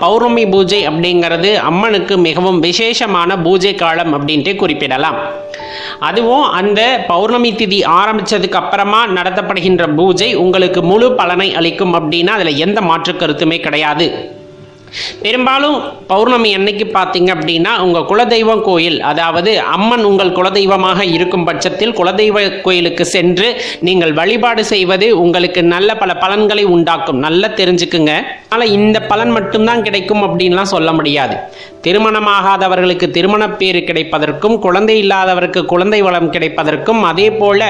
பௌர்ணமி பூஜை அப்படிங்கிறது அம்மனுக்கு மிகவும் விசேஷமான பூஜை காலம் அப்படின்ட்டு குறிப்பிடலாம். அதுவும் அந்த பௌர்ணமி திதி ஆரம்பித்ததுக்கு அப்புறமா நடத்தப்படுகின்ற பூஜை உங்களுக்கு முழு பலனை அளிக்கும் அப்படின்னா அதில் எந்த மாற்று கருத்துமே கிடையாது. பெரும்பாலும் பௌர்ணமி அன்னைக்கு பார்த்தீங்க அப்படின்னா உங்கள் குலதெய்வம் கோயில் அதாவது அம்மன் உங்கள் குலதெய்வமாக இருக்கும் பட்சத்தில் குலதெய்வ கோயிலுக்கு சென்று நீங்கள் வழிபாடு செய்வது உங்களுக்கு நல்ல பல பலன்களை உண்டாக்கும். நல்லா தெரிஞ்சுக்குங்க. அதனால் இந்த பலன் மட்டும்தான் கிடைக்கும் அப்படின்லாம் சொல்ல முடியாது. திருமணமாகாதவர்களுக்கு திருமண பேறு கிடைப்பதற்கும் குழந்தை இல்லாதவருக்கு குழந்தை வளம் கிடைப்பதற்கும் அதே போல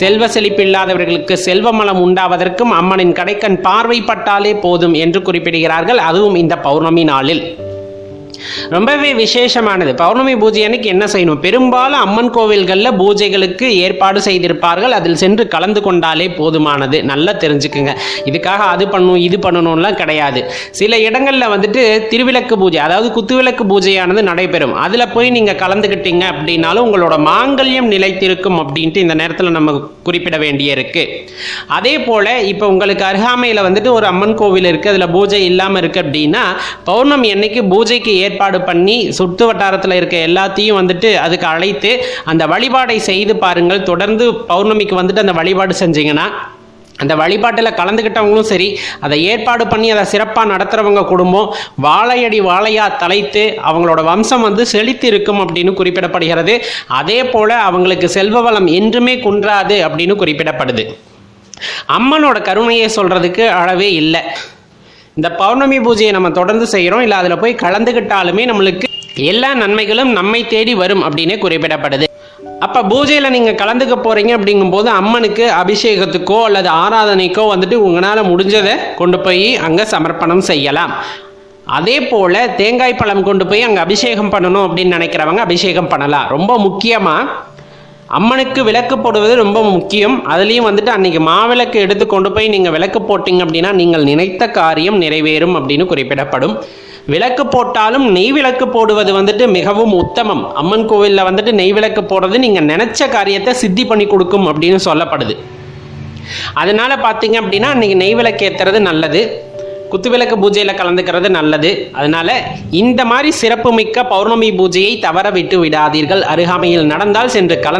செல்வ செழிப்பு இல்லாதவர்களுக்கு செல்வ மலம் உண்டாவதற்கும் அம்மனின் கடைக்கண் பார்வைப்பட்டாலே போதும் என்று குறிப்பிடுகிறார்கள். அதுவும் இந்த பௌர்ணமி நாளில் ரொம்பவே விசேஷமானது. பௌர்ணமி பூஜை அன்னைக்கு என்ன செய்யணும்? பெரும்பாலும் அம்மன் கோவில்களில் பூஜைகளுக்கு ஏற்பாடு செய்திருப்பார்கள். அதில் சென்று கலந்து கொண்டாலே போதுமானது. நல்லா தெரிஞ்சுக்குங்க. இதுக்காக அது பண்ணணும் இது பண்ணணும்லாம் கிடையாது. சில இடங்களில் வந்துட்டு திருவிளக்கு பூஜை அதாவது குத்துவிளக்கு பூஜையானது நடைபெறும். அதில் போய் நீங்கள் கலந்துக்கிட்டீங்க அப்படின்னாலும் உங்களோட மாங்கல்யம் நிலைத்திருக்கும் அப்படின்ட்டு இந்த நேரத்தில் நம்ம குறிப்பிட வேண்டியிருக்கு. அதே போல் இப்போ உங்களுக்கு அருகாமையில் வந்துட்டு ஒரு அம்மன் கோவில் இருக்குது அதில் பூஜை இல்லாமல் இருக்குது அப்படின்னா பௌர்ணமி அன்னைக்கு பூஜைக்கு ஏற்பாடு பண்ணி சுற்று வட்டாரத்தில் இருக்க எல்லாத்தையும் வந்துட்டு அதுக்கு அழைத்து அந்த வழிபாடை செய்து பாருங்கள். தொடர்ந்து பௌர்ணமிக்கு வந்துட்டு அந்த வழிபாடு செஞ்சீங்கன்னா அந்த வழிபாட்டில் கலந்துக்கிட்டவங்களும் சரி அதை ஏற்பாடு பண்ணி அதை சிறப்பாக நடத்துகிறவங்க குடும்பம் வாழையடி வாழையா தலைத்து அவங்களோட வம்சம் வந்து செழித்து இருக்கும் அப்படின்னு குறிப்பிடப்படுகிறது. அதே போல் அவங்களுக்கு செல்வ வளம் என்றுமே குன்றாது அப்படின்னு குறிப்பிடப்படுது. அம்மனோட கருணையை சொல்கிறதுக்கு அளவே இல்லை. இந்த பௌர்ணமி பூஜையை நம்ம தொடர்ந்து செய்கிறோம். இல்லை அதில் போய் கலந்துக்கிட்டாலுமே நம்மளுக்கு எல்லா நன்மைகளும் நம்மை தேடி வரும் அப்படின்னே குறிப்பிடப்படுது. அப்போ பூஜையில் நீங்கள் கலந்துக்க போகிறீங்க அப்படிங்கும்போது அம்மனுக்கு அபிஷேகத்துக்கோ அல்லது ஆராதனைக்கோ வந்துட்டு உங்களால் முடிஞ்சதை கொண்டு போய் அங்கே சமர்ப்பணம் செய்யலாம். அதே போல் தேங்காய் பழம் கொண்டு போய் அங்கே அபிஷேகம் பண்ணணும் அப்படின்னு நினைக்கிறவங்க அபிஷேகம் பண்ணலாம். ரொம்ப முக்கியமாக அம்மனுக்கு விளக்கு போடுவது ரொம்ப முக்கியம். அதுலேயும் வந்துட்டு அன்றைக்கி மாவிளக்கு எடுத்து கொண்டு போய் நீங்கள் விளக்கு போட்டிங்க அப்படின்னா நீங்கள் நினைத்த காரியம் நிறைவேறும் அப்படின்னு குறிப்பிடப்படும். விளக்கு போட்டாலும் நெய் விளக்கு போடுவது வந்துட்டு மிகவும் உத்தமம். அம்மன் கோவிலில் வந்துட்டு நெய் விளக்கு போடுறது நீங்கள் நினைச்ச காரியத்தை சித்தி பண்ணி கொடுக்கும் அப்படின்னு சொல்லப்படுது. அதனால் பார்த்தீங்க அப்படின்னா அன்றைக்கி நெய் விளக்கு ஏற்றுறது நல்லது. குத்துவிளக்கு பூஜையில் கலந்துக்கிறது நல்லது. அதனால இந்த மாதிரி சிறப்புமிக்க பௌர்ணமி பூஜையை தவற விட்டு விடாதீர்கள். அருகாமையில் நடந்தால் சென்று கலந்து